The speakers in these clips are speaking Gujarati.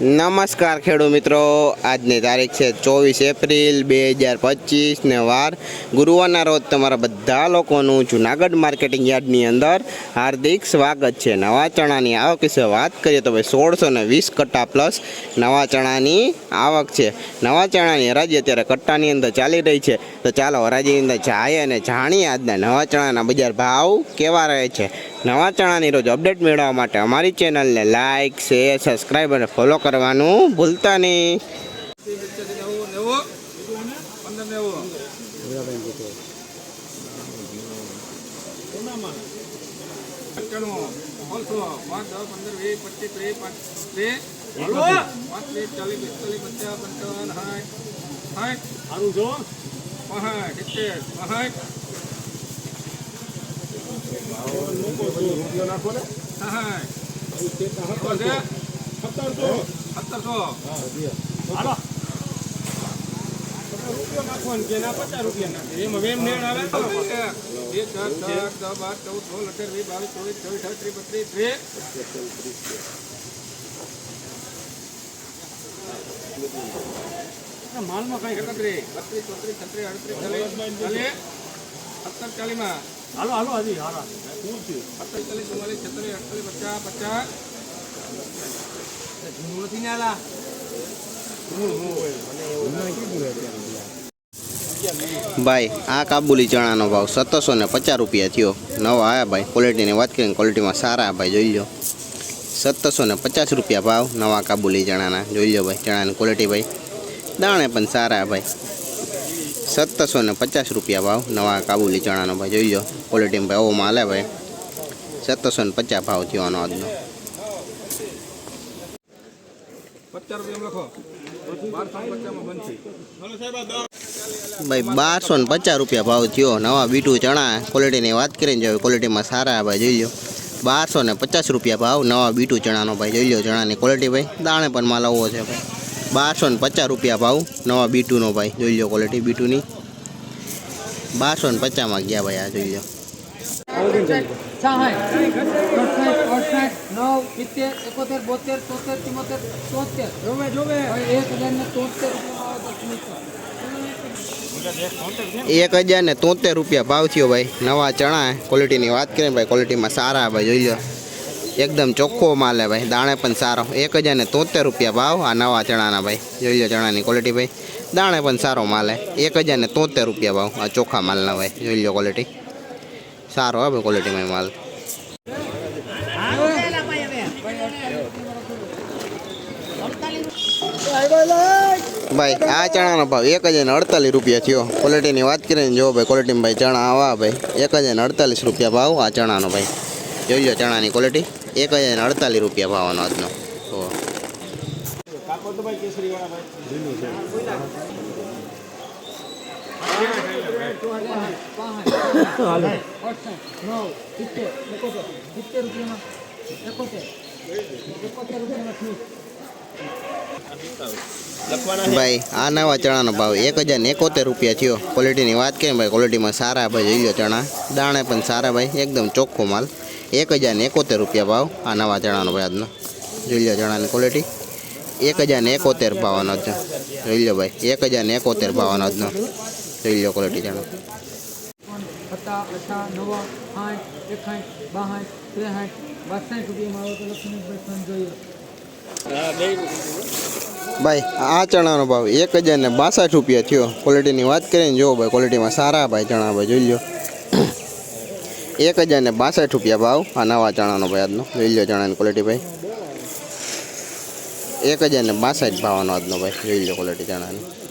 નમસ્કાર ખેડૂત મિત્રો. આજની તારીખ છે ચોવીસ એપ્રિલ બે હજાર પચીસ ને વાર ગુરુવારના રોજ તમારા બધા લોકોનું જુનાગઢ માર્કેટિંગ યાર્ડની અંદર હાર્દિક સ્વાગત છે. નવા ચણાની આવક વિશે વાત કરીએ તો ભાઈ સોળસો ને વીસ કટ્ટા પ્લસ નવા ચણાની આવક છે. નવા ચણાની હરાજી અત્યારે કટ્ટાની અંદર ચાલી રહી છે. તો ચાલો હરાજીની અંદર જાય અને જાણીએ આજના નવા ચણાના બજાર ભાવ કેવા રહે છે. નવા ચણાની રોજ અપડેટ મેળવવા માટે અમારી ચેનલને લાઇક શેર સબસ્ક્રાઈબ અને ફોલો કરવાનું ભૂલતા નહીં. નેવું પંદર નેવું ચાર, દસ, બાર, ચૌદ, સોળ, અઢાર, વીસ, બાવીસ, ચોવીસ, ચોવીસ, અઠ્યાવીસ, બત્રીસ, ત્રીસ. એકત્રીસ, બત્રીસ, ચોત્રીસ, છત્રીસ, અડત્રીસ, ચાલીસ, ચાલીસ, સત્તર, ચાલીસમાં. છે ચાલીસ, ચુમ્માલીસ, છત્રીસ, અડતાલીસ, પચાસ, પચાસ. ભાઈ આ કાબુલી ચણાનો ભાવ સત્તરસો ને પચાસ રૂપિયા થયો નવા આવ્યા ભાઈ ક્વોલિટીની વાત કરીને ક્વોલિટીમાં સારા ભાઈ જોઈ લો સત્તરસો ને પચાસ રૂપિયા ભાવ નવા કાબુલી ચણાના જોઈ લો ભાઈ ચણાની ક્વોલિટી ભાઈ દાણે પણ સારા ભાઈ સત્તરસો ને પચાસ રૂપિયા ભાવ. નવા કાબુલી ચણાનો ભાઈ જોઈ લો. ક્વોલિટીમાં ભાઈ ઓવો માલ ભાઈ. સત્તરસો ને પચાસ ભાવ થયો આજનો. ભાઈ બારસો ને પચાસ રૂપિયા ભાવ થયો. નવા બીટું ચણા. ક્વોલિટીની વાત કરીને જો ક્વોલિટીમાં સારા ભાઈ, જોઈ લો. બારસો ને પચાસ રૂપિયા ભાવ. નવા બીટું ચણાનો ભાઈ, જોઈ લો ચણાની ક્વોલિટી ભાઈ. દાણે પણ માલ આવો છે ભાઈ. બારસો ને પચાસ રૂપિયા ભાવ. નવા બીટુનો ભાઈ, જોઈ લો ક્વોલિટી બીટુની. બારસો ને પચાસમાં ગયા ભાઈ આ, જોઈ લો. એક હજાર ને તોતેર રૂપિયા ભાવ થયો ભાઈ. નવા ચણા ક્વોલિટીની વાત કરીએ ભાઈ ક્વોલિટીમાં સારા ભાઈ, જોઈ લો. એકદમ ચોખ્ખો માલ હે ભાઈ. દાણે પણ સારો. એક હજાર ને તોતેર રૂપિયા ભાવ. આ નવા ચણાના ભાઈ. જોઈ લો ચણાની ક્વોલિટી ભાઈ. દાણે પણ સારો માલ હે. એક હજાર ને તોતેર રૂપિયા ભાવ. આ ચોખ્ખા માલના ભાઈ. જોઈ લો ક્વોલિટી સારો હે ભાઈ ક્વોલિટીમાં માલ. ભાઈ, આ ચણાનો ભાવ એક હજાર ને અડતાલીસ રૂપિયા થયો. ક્વોલિટીની વાત કરીને જો ભાઈ ક્વોલિટીમાં ભાઈ ચણા આવા ભાઈ. એક હજાર ને અડતાલીસ રૂપિયા ભાવ આ ચણાનો ભાઈ. જોઈ લો ચણાની ક્વોલિટી એક હજાર અડતાલીસ રૂપિયા ભાવનો આજનો. ભાઈ, આ નવા ચણાનો ભાવ એક હજાર એકોતેર રૂપિયા થયો. ક્વોલિટીની વાત કરીએ ભાઈ ક્વોલિટીમાં સારા ભાઈ, જોઈ લો ચણા. દાણે પણ સારા ભાઈ, એકદમ ચોખ્ખો માલ. એક હજાર એકોતેર રૂપિયા ભાવ. આ નવા ચણાનો ભાઈ આજનો. જોઈ લો ચણાની ક્વોલિટી એક હજાર એકોતેર ભાવનો જ જોઈ લો ભાઈ. એક હજાર એકોતેર ભાવનો જનો જોઈ લો ક્વોલિટી ચણા. ભાઈ, આ ચણાનો ભાવ એક હજાર ને બાસઠ રૂપિયા થયો. ક્વોલિટીની વાત કરીએ ને જો ભાઈ ક્વોલિટીમાં સારા ભાઈ ચણા ભાઈ. જોઈ લો એક હજાર ને બાસઠ રૂપિયા ભાવ આ નવા ચણાનો ભાઈ આજનો. જોઈ ચણાની ક્વોલિટી ભાઈ. એક હજાર ને બાસઠ ભાવનો આજનો ભાઈ. લીલો ક્વોલિટી ચણાની.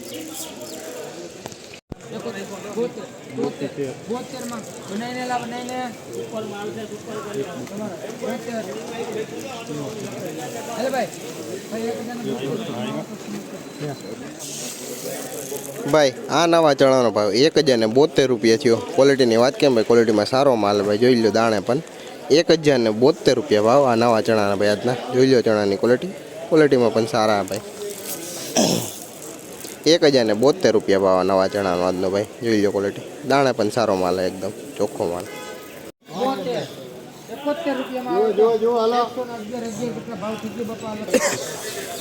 ભાઈ ભાઈ આ નવા ચણાનો ભાવ એક હજાર ને બોતેર રૂપિયા થયો. ક્વોલિટીની વાત કેમ ભાઈ? ક્વોલિટીમાં સારો માલ ભાઈ, જોઈ લો દાણે પણ. એક હજાર ને બોતેર રૂપિયા ભાવ આ નવા ચણાના ભાઈ આજના. જોઈ લો ચણાની ક્વોલિટી ક્વોલિટીમાં પણ સારા ભાઈ. એક હજાર ને બોતેર રૂપિયા ભાવ નવા ચણાનો આજનો ભાઈ. જોઈ લો ક્વોલિટી દાણે પણ સારો માલ એકદમ. ચોખ્ખો માલ.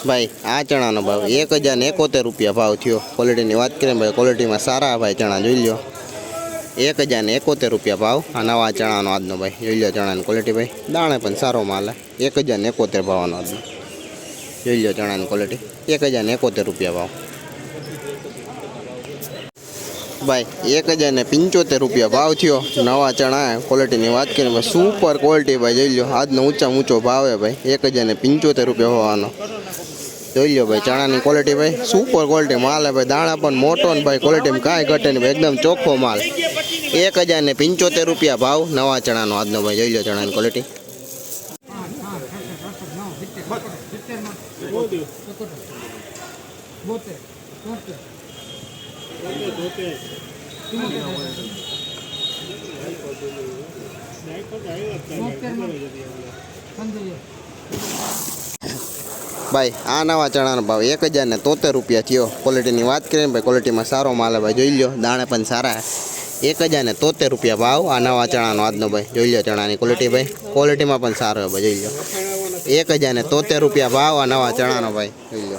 ભાઈ, આ ચણાનો ભાવ એક હજાર ને એકોતેર રૂપિયા ભાવ થયો. ક્વોલિટીની વાત કરીએ ભાઈ ક્વોલિટીમાં સારા ભાઈ ચણા. જોઈ લ્યો એક હજાર ને એકોતેર રૂપિયા ભાવ આ નવા ચણાનો આજનો ભાઈ. જોઈ લો ચણાની ક્વોલિટી ભાઈ. દાણે પણ સારો માલ. એક હજાર ને એકોતેર ભાવનો આજનો. જોઈ લો ચણાની ક્વોલિટી એક હજાર ને એકોતેર રૂપિયા ભાવ. ભાઈ એક હજાર ને પંચોતેર રૂપિયા ભાવ થયો નવા ચણા ક્વોલિટીની વાત કરીએ સુપર ક્વોલિટી ભાઈ જોઈ લો આજનો ઊંચા ઊંચો ભાવ હે ભાઈ એક હજાર ને પંચોતેર રૂપિયા હોવાનો જોઈ લો ભાઈ ચણાની ક્વોલિટી ભાઈ સુપર ક્વોલિટી માલ હે ભાઈ દાણા પણ મોટો ને ભાઈ ક્વોલિટીમાં કાંઈ ઘટે નહીં એકદમ ચોખ્ખો માલ એક હજાર ને પંચોતેર રૂપિયા ભાવ નવા ચણાનો આજનો ભાઈ જોઈ લો ચણાની ક્વોલિટી પાંચ ભાઈ, આ નવા ચણાનો ભાવ એક હજાર ને તોતેર રૂપિયા થયો. ક્વોલિટીની વાત કરીએ ને ભાઈ ક્વોલિટીમાં સારો માલ હે ભાઈ જોઈ લો દાણે પણ સારા. હે. એક હજાર ને તોતેર રૂપિયા ભાવ આ નવા ચણાનો આજનો ભાઈ. જોઈ લો ચણાની ક્વોલિટી ભાઈ. ક્વોલિટીમાં પણ સારો હે ભાઈ, જોઈ લો એક હજાર ને તોતેર રૂપિયા ભાવ આ નવા ચણાનો ભાઈ. જોઈ લો